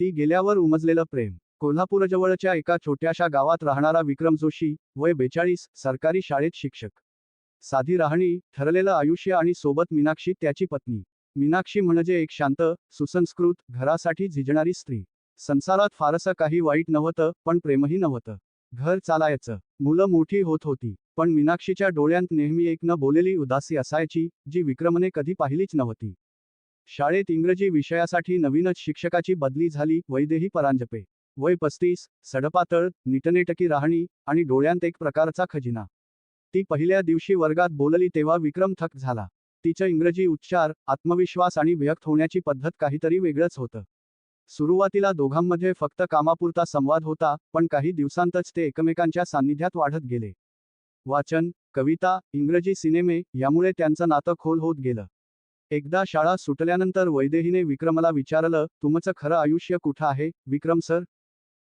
ती गेल्यावर उमजलेलं प्रेम. कोल्हापूरजवळच्या एका छोट्याशा गावात राहणारा विक्रम जोशी वय बेचाळीस सरकारी शाळेत शिक्षक. साधी राहणी ठरलेलं आयुष्य आणि सोबत मीनाक्षी त्याची पत्नी. मीनाक्षी म्हणजे एक शांत सुसंस्कृत घरासाठी झिजणारी स्त्री. संसारात फारसं काही वाईट नव्हतं पण प्रेमही नव्हतं. घर चालायचं. मुलं मोठी होत होती. पण मीनाक्षीच्या डोळ्यांत नेहमी एक न बोलेली उदासी असायची जी विक्रमने कधी पाहिलीच नव्हती. शाळेत इंग्रजी विषयासाठी नवीनच शिक्षकाची बदली झाली. वैदेही परांजपे. वय पस्तीस सडपातळ निटनेटकी राहणी आणि डोळ्यांत एक प्रकारचा खजिना. ती पहिल्या दिवशी वर्गात बोलली तेव्हा विक्रम थक झाला. तिचं इंग्रजी उच्चार आत्मविश्वास आणि व्यक्त होण्याची पद्धत काहीतरी वेगळंच होतं. सुरुवातीला दोघांमध्ये फक्त कामापुरता संवाद होता पण काही दिवसांतच ते एकमेकांच्या सान्निध्यात वाढत गेले. वाचन कविता इंग्रजी सिनेमे यामुळे त्यांचं नातं खोल होत गेलं. एकदा शाळा सुटल्यानंतर वैदेहीने विक्रमला विचारलं तुमचं खरं आयुष्य कुठं आहे विक्रम सर?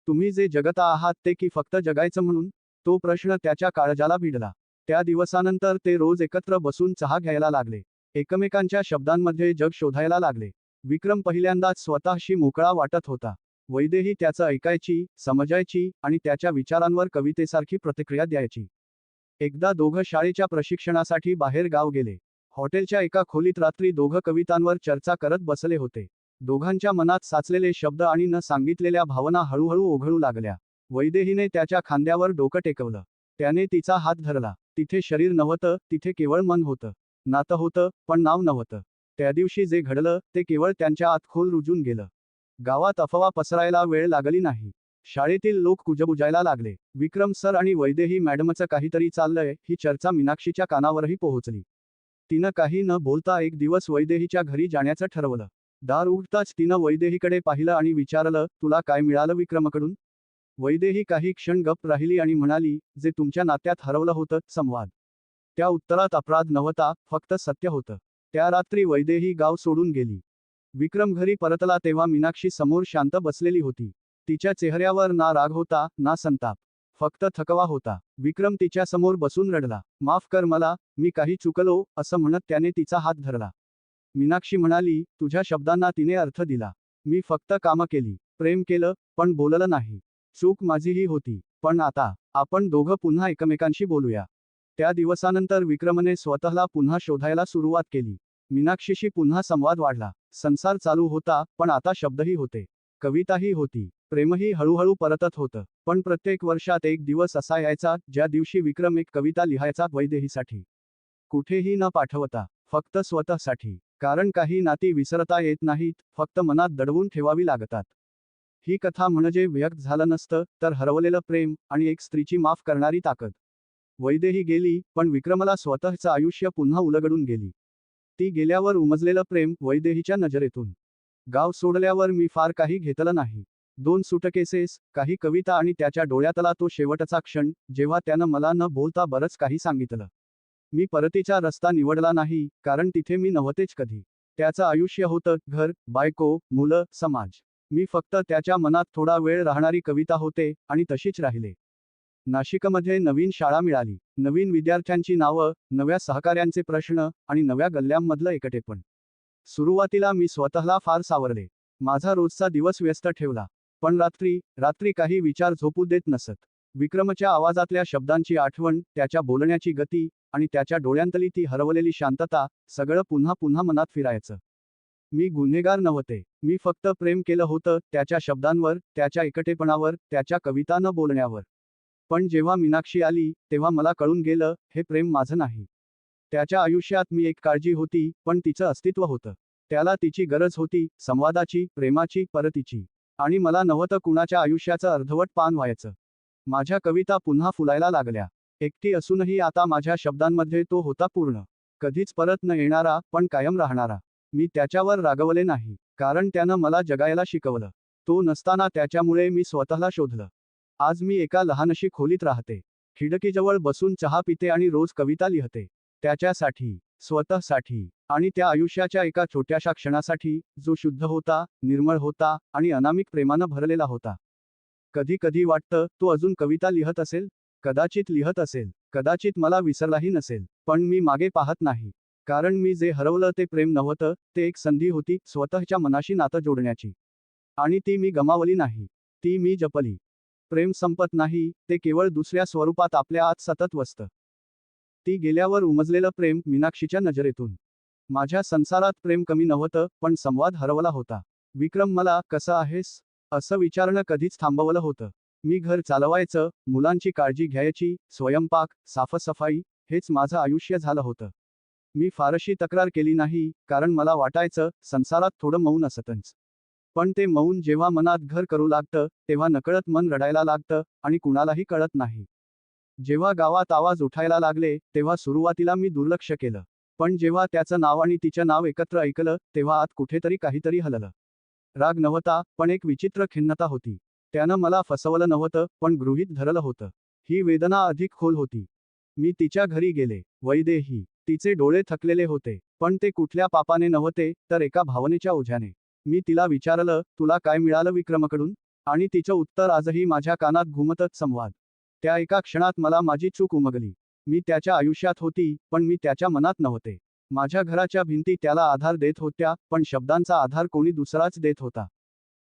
तुम्ही जे जगता आहात ते की फक्त जगायचं म्हणून? तो प्रश्न त्याच्या काळजाला भिडला. त्या दिवसानंतर ते रोज एकत्र बसून चहा घ्यायला लागले. एकमेकांच्या शब्दांमध्ये जग शोधायला लागले. विक्रम पहिल्यांदाच स्वतःशी मोकळा वाटत होता. वैदेही त्याचं ऐकायची समजायची आणि त्याच्या विचारांवर कवितेसारखी प्रतिक्रिया द्यायची. एकदा दोघं शाळेच्या प्रशिक्षणासाठी बाहेर गाव गेले. हॉटेलच्या एका खोलीत रात्री दोघं कवितांवर चर्चा करत बसले होते. दोघांच्या मनात साचलेले शब्द आणि न सांगितलेल्या भावना हळूहळू ओघळू लागल्या. वैदेहीने त्याच्या खांद्यावर डोकं टेकवलं. त्याने तिचा हात धरला. तिथे शरीर नव्हतं तिथे केवळ मन होतं. नातं होतं पण नाव नव्हतं. त्या दिवशी जे घडलं ते केवळ त्यांच्या आत खोल रुजून गेलं. गावात अफवा पसरायला वेळ लागली नाही. शाळेतील लोक कुजबुजायला लागले. विक्रम सर आणि वैदेही मॅडमचं काहीतरी चाललंय ही चर्चा मीनाक्षीच्या कानावरही पोहोचली. तिनं काही न बोलता एक दिवस वैदेहीच्या घरी जाण्याचं ठरवलं. दार उघडताच तिनं वैदेहीकडे पाहिलं आणि विचारलं तुला काय मिळालं विक्रमकडून? वैदेही काही क्षण गप राहिली आणि म्हणाली जे तुमच्या नात्यात हरवलं होतं संवाद. त्या उत्तरात अपराध नव्हता फक्त सत्य होतं. त्या रात्री वैदेही गाव सोडून गेली. विक्रम घरी परतला तेव्हा मीनाक्षी समोर शांत बसलेली होती. तिच्या चेहऱ्यावर ना राग होता ना संताप. फक्त थकवा होता. विक्रम तिच्या समोर बसून रडला. माफ कर मला मी काही चुकलो असं म्हणत त्याने तिचा हात धरला. मीनाक्षी म्हणाली तुझ्या शब्दांना तिने अर्थ दिला. मी फक्त कामं केली. प्रेम केलं पण बोललं नाही. चूक माझीही होती. पण आता आपण दोघं पुन्हा एकमेकांशी बोलूया. त्या दिवसानंतर विक्रमने स्वतःला पुन्हा शोधायला सुरुवात केली. मीनाक्षीशी पुन्हा संवाद वाढला. संसार चालू होता पण आता शब्दही होते. कविताही होती. प्रेमही हळूहळू परतत होतं. पण प्रत्येक वर्षात एक दिवस असा यायचा ज्या दिवशी विक्रम एक कविता लिहायचा वैदेहीसाठी. कुठेही न पाठवता फक्त स्वतःसाठी. कारण काही नाती विसरता येत नाहीत फक्त मनात दडवून ठेवावी लागतात. ही कथा म्हणजे व्यक्त झालं नसतं तर हरवलेलं प्रेम आणि एक स्त्रीची माफ करणारी ताकद. वैदेही गेली पण विक्रमला स्वतःचं आयुष्य पुन्हा उलगडून गेली. ती गेल्यावर उमजलेलं प्रेम वैदेहीच्या नजरेतून. गाव सोडल्यावर मी फार काही घेतलं नाही. दोन सुटकेसेस काही कविता आणि त्याच्या डोळ्यातला तो शेवटचा क्षण जेव्हा त्यानं मला न बोलता बरंच काही सांगितलं. मी परतीचा रस्ता निवडला नाही कारण तिथे मी नव्हतेच कधी. त्याचं आयुष्य होतं घर बायको मुलं समाज. मी फक्त त्याच्या मनात थोडा वेळ राहणारी कविता होते आणि तशीच राहिले. नाशिकमध्ये नवीन शाळा मिळाली. नवीन विद्यार्थ्यांची नावं नव्या सहकाऱ्यांचे प्रश्न आणि नव्या गल्ल्यांमधलं एकटेपण. सुरुवातीला मी स्वतःला फार सावरले. माझा रोजचा दिवस व्यस्त ठेवला. पण रात्री रात्री काही विचार झोपू देत नसत. विक्रमच्या आवाजातल्या शब्दांची आठवण त्याच्या बोलण्याची गती आणि त्याच्या डोळ्यांतली ती हरवलेली शांतता सगळं पुन्हा पुन्हा मनात फिरायचं. मी गुन्हेगार नव्हते. मी फक्त प्रेम केलं होतं त्याच्या शब्दांवर त्याच्या एकटेपणावर त्याच्या कविता न बोलण्यावर. पण जेव्हा मीनाक्षी आली तेव्हा मला कळून गेलं हे प्रेम माझं नाही. त्याच्या आयुष्यात मी एक काळजी होती पण तिचं अस्तित्व होतं. त्याला तिची गरज होती संवादाची प्रेमाची परतीची. आणि मला नव्हतं कुणाच्या आयुष्याचं अर्धवट पान व्हायचं. माझ्या कविता पुन्हा फुलायला लागल्या. एकटी असूनही आता माझ्या शब्दांमध्ये तो होता पूर्ण. कधीच परत न येणारा पण कायम राहणारा. मी त्याच्यावर रागवले नाही कारण त्यानं मला जगायला शिकवलं. तो नसताना त्याच्यामुळे मी स्वतःला शोधलं. आज मी एका लहानशी खोलीत राहते. खिडकीजवळ बसून चहा पिते आणि रोज कविता लिहते. त्याच्यासाठी स्वतःसाठी. आणि त्या आयुष्याच्या एका छोट्याशा क्षणासाठी जो शुद्ध होता निर्मळ होता आणि अनामिक प्रेमानं भरलेला होता. कधी कधी वाटतं तो अजून कविता लिहत असेल? कदाचित लिहत असेल. कदाचित मला विसरलाही नसेल. पण मी मागे पाहत नाही. कारण मी जे हरवलं ते प्रेम नव्हतं ते एक संधी होती स्वतःच्या मनाशी नातं जोडण्याची. आणि ती मी गमावली नाही. ती मी जपली. प्रेम संपत नाही ते केवळ दुसऱ्या स्वरूपात आपल्या आत सतत वसतं. ती गेल्यावर उमजलेलं प्रेम मीनाक्षीच्या नजरेतून माझ्या संसारात प्रेम कमी नव्हतं पण संवाद हरवला होता. विक्रम मला कसं आहेस? असं विचारणं कधीच थांबवलं होतं. मी घर चालवायचं मुलांची काळजी घ्यायची स्वयंपाक साफसफाई हेच माझं आयुष्य झालं होतं. मी फारशी तक्रार केली नाही कारण मला वाटायचं संसारात थोडं मौन असतंच. पण ते मौन जेव्हा मनात घर करू लागतं तेव्हा नकळत मन रडायला लागतं आणि कुणालाही कळत नाही. जेव्हा गावात आवाज उठायला लागले तेव्हा सुरुवातीला मी दुर्लक्ष केलं. पण जेव्हा त्याचं नाव आणि तिचं नाव एकत्र ऐकलं तेव्हा आत कुठेतरी काहीतरी हललं. राग नव्हता पण एक विचित्र खिन्नता होती. त्यानं मला फसवलं नव्हतं पण गृहीत धरलं होतं. ही वेदना अधिक खोल होती. मी तिच्या घरी गेले. वैदेही तिचे डोळे थकलेले होते. पण ते कुठल्या पापाने नव्हते तर एका भावनेच्या ओझ्याने. मी तिला विचारलं तुला काय मिळालं विक्रमकडून? आणि तिचं उत्तर आजही माझ्या कानात घुमतच संवाद. त्या एका क्षणात मला माझी चूक उमगली. मी त्याच्या आयुष्यात होती पण मी त्याच्या मनात नव्हते. माझ्या घराच्या भिंती त्याला आधार देत होत्या पण शब्दांचा आधार कोणी दुसराच देत होता.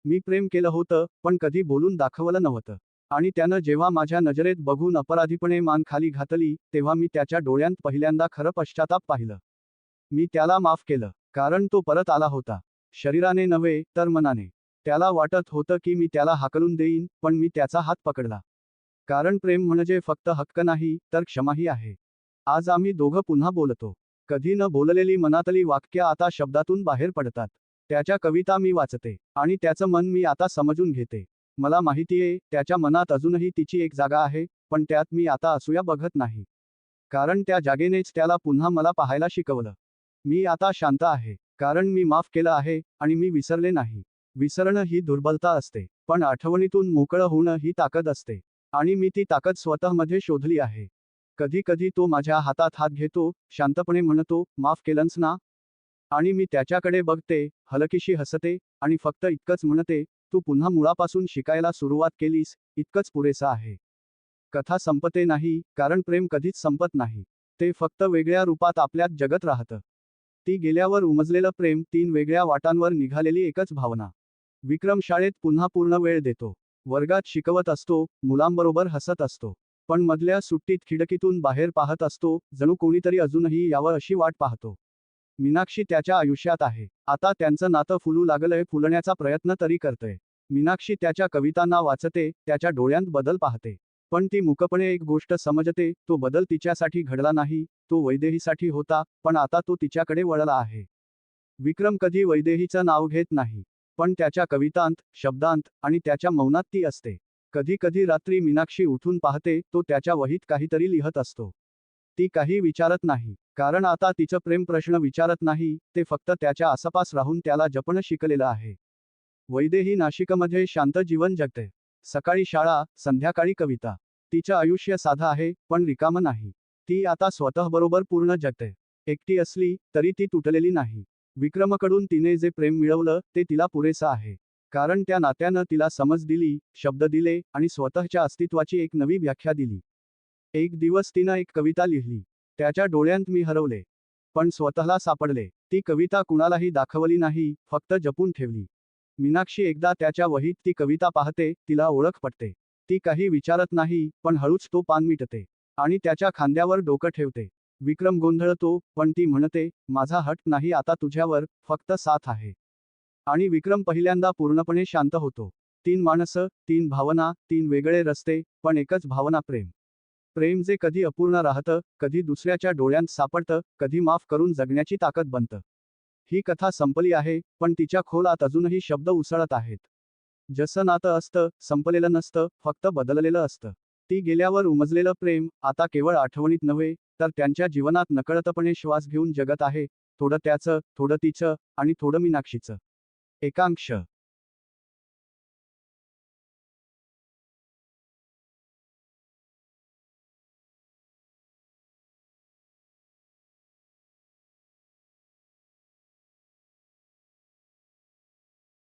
मी प्रेम केलं होतं पण कधी बोलून दाखवलं नव्हतं. आणि त्यानं जेव्हा माझ्या नजरेत बघून अपराधीपणे मान खाली घातली तेव्हा मी त्याच्या डोळ्यांत पहिल्यांदा खरं पश्चाताप पाहिलं. मी त्याला माफ केलं कारण तो परत आला होता. शरीराने नव्हे तर मनाने. त्याला वाटत होतं की मी त्याला हाकलून देईन पण मी त्याचा हात पकडला. कारण प्रेम म्हणजे फक्त हक्क नाही तर क्षमाही आहे. आज आम्ही दोघं पुन्हा बोलतो. कधी न बोललेली मनातली वाक्य आता शब्दातून बाहेर पडतात. त्याच्या कविता मी वाचते आणि त्याचं मन मी आता समजून घेते. मला माहितीये त्याच्या मनात अजूनही तिची एक जागा आहे पण त्यात मी आता असूया बघत नाही. कारण त्या जागेनेच त्याला पुन्हा मला पाहायला शिकवलं. मी आता शांत आहे कारण मी माफ केलं आहे आणि मी विसरले नाही. विसरणं ही दुर्बलता असते पण आठवणीतून मोकळं होणं ही ताकद असते. आणि मी ती ताकद स्वतःमध्ये शोधली आहे. कधी कधी तो माझ्या हातात हात घेतो शांतपणे म्हणतो माफ केलंस ना? आणि मी त्याच्याकडे बघते हलकीशी हसते आणि फक्त इतकंच म्हणते तू पुन्हा मुळापासून शिकायला सुरुवात केलीस इतकंच पुरेसं आहे. कथा संपते नाही कारण प्रेम कधीच संपत नाही. ते फक्त वेगळ्या रूपात आपल्यात जगत राहतं. ती गेल्यावर उमजलेलं प्रेम तीन वेगळ्या वाटांवर निघालेली एकच भावना. विक्रम शाळेत पुन्हा पूर्ण वेळ देतो. वर्गात शिकवत असतो मुलांबरोबर हसत असतो. पण मधल्या सुट्टीत खिडकीतून बाहेर पाहत असतो जणू कोणीतरी अजूनही यावं अशी वाट पाहतो. मीनाक्षी त्याच्या आयुष्यात आहे. आता त्यांचं नातं फुलू लागलंय फुलण्याचा प्रयत्न तरी करतय. मीनाक्षी त्याच्या कवितांना वाचते त्याच्या डोळ्यांत बदल पाहते. पण ती मुकपणे एक गोष्ट समजते तो बदल तिच्यासाठी घडला नाही तो वैदेहीसाठी होता पण आता तो तिच्याकडे वळला आहे. विक्रम कधी वैदेहीचं नाव घेत नाही. पण त्याच्या कवितांत शब्दांत आणि त्याच्या मौनात ती असते. कधी कधी रात्री मीनाक्षी उठून पाहते तो त्याच्या वहीत काहीतरी लिहत असतो. ती काही विचारत नाही कारण आता तिचं प्रेम प्रश्न विचारत नाही ते फक्त त्याच्या आसपास राहून त्याला जपणं शिकलेलं आहे. वैदेही नाशिकमध्ये शांत जीवन जगते. सकाळी शाळा संध्याकाळी कविता. तिचं आयुष्य साधं आहे पण रिकामं नाही. ती आता स्वतःबरोबर पूर्ण जगते. एकटी असली तरी ती तुटलेली नाही. विक्रमकडून तिने जे प्रेम मिळवलं ते तिला पुरेसं आहे. कारण त्या नात्यानं तिला समज दिली शब्द दिले आणि स्वतःच्या अस्तित्वाची एक नवी व्याख्या दिली. एक दिवस तिनं एक कविता लिहिली. त्याच्या डोळ्यांत मी हरवले. पण स्वतःला सापडले. ती कविता कुणालाही दाखवली नाही फक्त जपून ठेवली. मीनाक्षी एकदा त्याच्या वहीत ती कविता पाहते तिला ओळख पटते. ती काही विचारत नाही पण हळूच तो पान मिटते. आणि त्याच्या खांद्यावर डोकं ठेवते. विक्रम गोंधळतो पण ती म्हणते माझा हट नाही आता तुझ्यावर फक्त साथ आहे. आणि विक्रम पहिल्यांदा पूर्णपणे शांत होतो. तीन माणसं तीन भावना तीन वेगळे रस्ते पण एकच भावना प्रेम. प्रेम जे कधी अपूर्ण राहतं कधी दुसऱ्याच्या डोळ्यांत सापडतं कधी माफ करून जगण्याची ताकद बनतं. ही कथा संपली आहे पण तिच्या खोलात अजूनही शब्द उसळत आहेत. जसं नातं असतं संपलेलं नसतं फक्त बदललेलं असतं. ती गेल्यावर उमजलेलं प्रेम आता केवळ आठवणीत नव्हे तर त्यांच्या जीवनात नकळतपणे श्वास घेऊन जगत आहे. थोडं त्याचं थोडं तिचं आणि थोडं मीनाक्षीचं. एकांक्ष